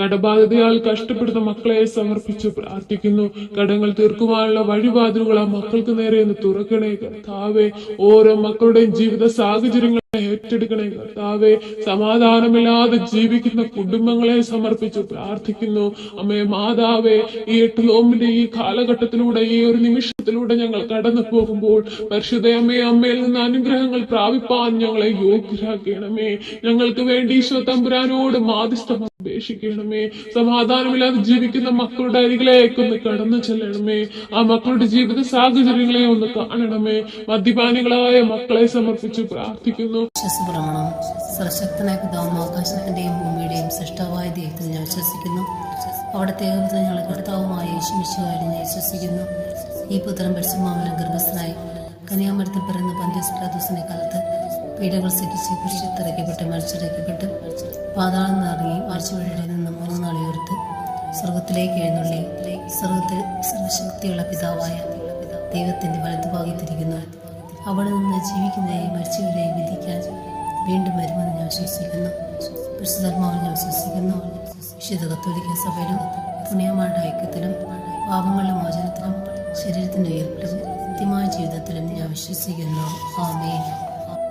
കടബാധിതയാൽ കഷ്ടപ്പെടുന്ന മക്കളെ സമർപ്പിച്ച് പ്രാർത്ഥിക്കുന്നു. കടങ്ങൾ തീർക്കുവാനുള്ള വഴിവാതിലുകൾ ആ മക്കൾക്ക് നേരെ ഒന്ന് തുറക്കണേ കർത്താവെ. ഓരോ മക്കളുടെയും ജീവിത സാഹചര്യങ്ങളെ ഏറ്റെടുക്കണേ കർത്താവെ. സമാധാനമില്ലാതെ ജീവിക്കുന്ന കുടുംബങ്ങളെ സമർപ്പിച്ച് പ്രാർത്ഥിക്കുന്നു. അമ്മേ മാതാവെ ഈ എട്ട് നോമ്പിന്റെ ഈ കാലഘട്ടത്തിലൂടെ ഈ ഒരു നിമിഷത്തിലൂടെ ഞങ്ങൾ കടന്നു പോകുമ്പോൾ പരിശുദ്ധ അമ്മയെ അമ്മയിൽ നിന്ന് അനുഗ്രഹങ്ങൾ പ്രാപിപ്പാൻ ഞങ്ങളെ യോഗ്യരാക്കണമേ. ഞങ്ങൾക്ക് വേണ്ടി ഈശോ തമ്പുരാനോട് മാധ്യസ്ഥം അപേക്ഷിക്കണമേ സമാധാനമില്ലാതെ ജീവിക്കുന്ന മക്കളുടെ അരികിലേക്കൊന്ന് കടന്നു ചെല്ലണമേ. ആ മക്കളുടെ ജീവിത സാഹചര്യങ്ങളെ ഒന്ന് കാണണമേ. മദ്യപാനികളായ മക്കളെ സമർപ്പിച്ച് പ്രാർത്ഥിക്കുന്നു. വിശ്വസപ്രമാണം. സർവശക്തനായ പിതാവും ആകാശത്തിന്റെയും ഭൂമിയുടെയും സൃഷ്ടവായ ദൈവത്തിൽ ഞാൻ വിശ്വസിക്കുന്നു. അവിടത്തെ ഞങ്ങളെ കർത്താവുമായ യേശുമിശുവായി ഞാൻ വിശ്വസിക്കുന്നു. ഈ പുത്രം പരിശുമാമലം ഗർഭസ്ഥനായി കന്യാമരത്തിൽ പിറന്ന പന്ത്യസ്പ്രാദോസിനെ കാലത്ത് പീഡകൾ സഹിച്ച് കുരിശിത്തിറക്കപ്പെട്ട് മരിച്ചിറക്കപ്പെട്ട് പാതാളം നിറങ്ങി ആഴ്ചവഴിയുടെ നിന്ന് മൂന്ന് നാളിയോർത്ത് സ്വർഗത്തിലേക്ക് എഴുന്നള്ളി. സ്വർഗത്തിൽ സർവശക്തിയുള്ള പിതാവായ ദൈവത്തിന്റെ വലതുഭാഗത്തിരിക്കുന്നു അവിടെ നിന്ന് ജീവിക്കുന്നതിനെയും മരിച്ചവരെയും വിധിക്കാൻ വീണ്ടും വരുമെന്ന് ഞാൻ വിശ്വസിക്കുന്നു. പരിശുദ്ധാത്മാവിൽ ഞാൻ വിശ്വസിക്കുന്നു. വിശുദ്ധ കത്തോലിക്ക സഭയിലും പുണ്യമാരുടെ ഐക്യത്തിലും പാപങ്ങളുടെ മോചനത്തിലും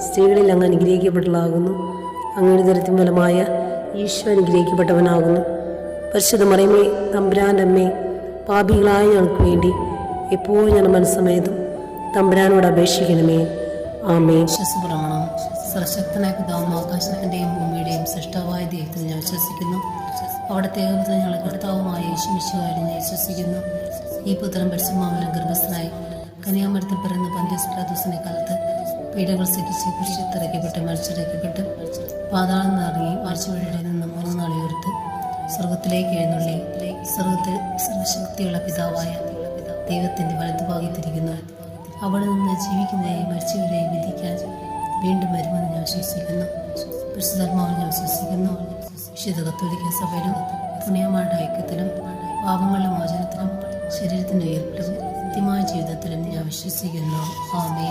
സ്ത്രീകളിൽ അങ്ങ് അനുഗ്രഹിക്കപ്പെട്ടതാകുന്നു അങ്ങയുടെ ദരത്തിൻ ഫലമായ ഈശോ അനുഗ്രഹിക്കപ്പെട്ടവനാകുന്നു. പരിശുദ്ധ മറിയമേ തമ്പുരാന്റെ അമ്മേ പാപികളായ ഞങ്ങൾക്ക് വേണ്ടി എപ്പോഴും ഞാൻ മനസ്സമേതും തമ്പുരാനോട് അപേക്ഷിക്കണമേ. ആമേ വിശ്വസപ്രമാണം. സർവശക്തനായ പിതാവും ആകാശത്തിന്റെയും ഭൂമിയുടെയും സൃഷ്ടാവായ ദൈവത്തിൽ ഞാൻ വിശ്വസിക്കുന്നു. അവിടുത്തെ ഏകപുത്രൻ ഞങ്ങളെ കർത്താവുമായ യേശുമിശുവായി ഞാൻ വിശ്വസിക്കുന്നു. ഈ പുത്രൻ പരിശുമാമലം ഗർഭസ്ഥനായി കന്യാമരത്തിൽ പിറന്ന പന്ത്യസ്പ്രാദോസിനെ കാലത്ത് പീഡകൾ സഹിച്ച് കുരിശിത്തിറക്കപ്പെട്ട് മരിച്ചിറക്കപ്പെട്ട് പാതാളം നിറങ്ങി മരിച്ചുവഴിയുടെ നിന്ന് മൂന്ന് നാൾ ഉയർത്ത് സ്വർഗത്തിലേക്ക് എഴുന്നള്ളി. സ്വർഗത്തിൽ സർവശക്തിയുള്ള പിതാവായ ദൈവത്തിന്റെ വലതുഭാഗത്തിരിക്കുന്നു അവിടെ നിന്ന് ജീവിക്കുന്നതായി മരിച്ചവരെയും വിധിക്കാൻ വീണ്ടും വരുമെന്ന് ഞാൻ വിശ്വസിക്കുന്നു. പരിശുദ്ധാത്മാവിൽ ഞാൻ വിശ്വസിക്കുന്നു. വിശുദ്ധ കത്തോലിക്ക സഭയിലും പുണ്യമാരുടെ ഐക്യത്തിലും പാപങ്ങളുടെ മോചനത്തിലും ശരീരത്തിന്റെ ഉയർപ്പിലും കൃത്യമായ ജീവിതത്തിലും ഞാൻ വിശ്വസിക്കുന്നു. ആമേ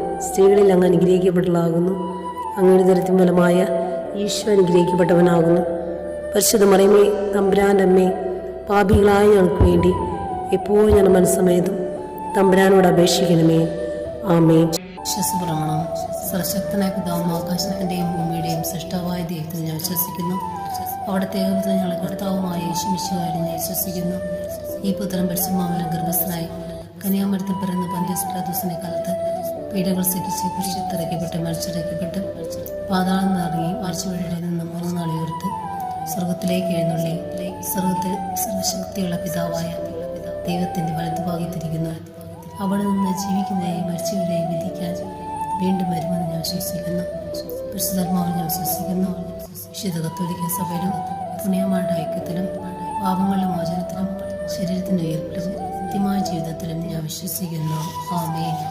സ്ത്രീകളിൽ അങ്ങ് അനുഗ്രഹിക്കപ്പെട്ടതാകുന്നു അങ്ങയുടെ തരത്തിൽ ഫലമായ ഈശോ അനുഗ്രഹിക്കപ്പെട്ടവനാകുന്നു. പരിശുദ്ധ മറിയമേ തമ്പുരാന്റെ അമ്മേ പാപികളായ ഞങ്ങൾക്ക് വേണ്ടി എപ്പോഴും ഞാൻ മനസ്സമയതും തമ്പുരാനോട് അപേക്ഷിക്കണമേ. ആമേ വിശ്വസപ്രമാണം. സർശക്തനായ പിതാവും ആകാശത്തിന്റെയും ഭൂമിയുടെയും സൃഷ്ടാവായ ദൈവത്തിൽ ഞാൻ വിശ്വസിക്കുന്നു. അവിടുത്തെ ഏകപുത്രൻ ഞങ്ങളെ കർത്താവുമായ യേശുമിശുകാരും ഞാൻ വിശ്വസിക്കുന്നു. ഈ പുത്രം പരിശുമാവനം ഗർഭസ്ഥനായി കന്യാമരത്തിൽ പിറന്ന് പന്ത്യസ്പ്രാദൂസിനെ കാലത്ത് പീഡകൾ സഹിച്ച് കുരിശിത്തിറക്കപ്പെട്ട് മരിച്ചിറക്കപ്പെട്ട് പാതാളം നിറങ്ങി മരിച്ചവരുടെ നിന്ന് മൂന്ന് നാളെ ഉയർത്ത് സ്വർഗത്തിലേക്ക് എഴുന്നള്ളി. സ്വർഗത്തിൽ സർവശക്തിയുള്ള പിതാവായ ദൈവത്തിന്റെ വലതുഭാഗത്തിരിക്കുന്നു. അവിടെ നിന്ന് ജീവിക്കുന്നതിനെയും മരിച്ചവരെയും വിധിക്കാൻ വീണ്ടും വരുമെന്ന് ഞാൻ വിശ്വസിക്കുന്നു. പരിശുദ്ധാത്മാവിൽ ഞാൻ വിശ്വസിക്കുന്നു. വിശുദ്ധ കത്തോലിക്ക സഭയിലും പുണ്യമാരുടെ ഐക്യത്തിലും പാപങ്ങളുടെ മോചനത്തിലും ശരീരത്തിന്റെ ഉയർപ്പിലും നിത്യമായ ജീവിതത്തിലും ഞാൻ വിശ്വസിക്കുന്നു. ആമേൻ.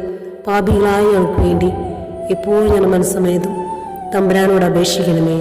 പാപികളായ ഞങ്ങൾക്ക് വേണ്ടി എപ്പോഴും ഞാൻ മനസ്സമേതും തമ്പുരാനോട് അപേക്ഷിക്കണമേ.